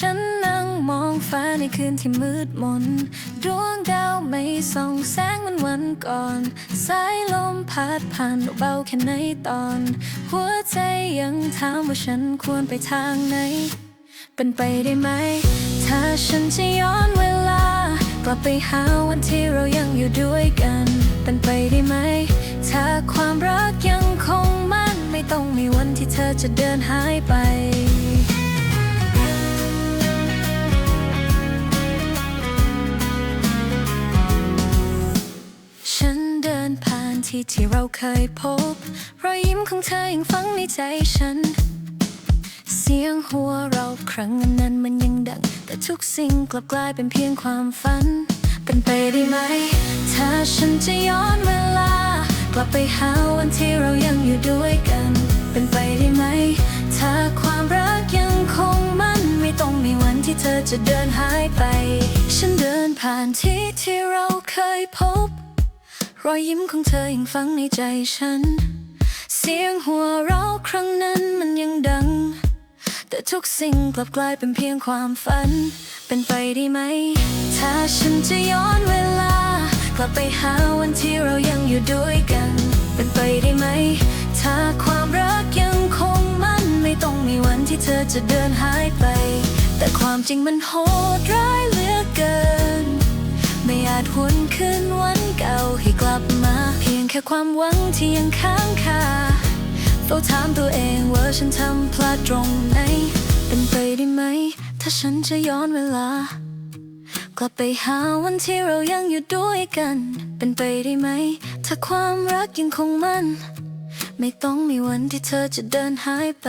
ฉันนั่งมองฟ้าในคืนที่มืดมน ดวงดาวไม่ส่องแสงเหมันวันก่อน สายลมพัดผ่านเบาแค่ไหนตอน หัวใจยังถามว่าฉันควรไปทางไหน เป็นไปได้ไหม ถ้าฉันจะย้อนเวลา กลับไปหาวันที่เรายังอยู่ด้วยกัน เป็นไปได้ไหม ถ้าความรักยังคงมั่น ไม่ต้องมีวันที่เธอจะเดินหายไป ที่ที่เราเคยพบ รอยยิ้มของเธอยังฝังในใจฉัน เสียงหัวเราครั้งนั้นมันยังดัง แต่ทุกสิ่งกลับกลายเป็นเพียงความฝัน เป็นไปได้ไหม ถ้าฉันจะย้อนเวลา กลับไปหาวันที่เรายังอยู่ด้วยกัน เป็นไปได้ไหม ถ้าความรักยังคงมั่น ไม่ต้องมีวันที่เธอจะเดินหายไป ฉันเดินผ่านที่ที่เราเคยพบ รอยยิ้มของเธอยังฝังในใจฉัน เสียงหัวเราะครั้งนั้นมันยังดัง แต่ทุกสิ่งกลับกลายเป็นเพียงความฝัน เป็นไปได้ไหม ถ้าฉันจะย้อนเวลา กลับไปหาวันที่เรายังอยู่ด้วยกัน เป็นไปได้ไหม ถ้าความรักยังคงมั่นไม่ต้องมีวันที่เธอจะเดินหายไป แต่ความจริงมันโหดร้ายเหลือเกินาจหวนคืนวันเก่าให้กลับมา เพียงแค่ความหวังที่ยังค้างคาเฝ้าถามตัวเองว่าฉันทำพลาดตรงไหน เป็นไปได้ไหม ถ้าฉันจะย้อนเวลา กลับไปหาวันที่เรายังอยู่ด้วยกัน เป็นไปได้ไหม ถ้าความรักยังคงมั่น ไม่ต้องมีวันที่เธอจะเดินหายไป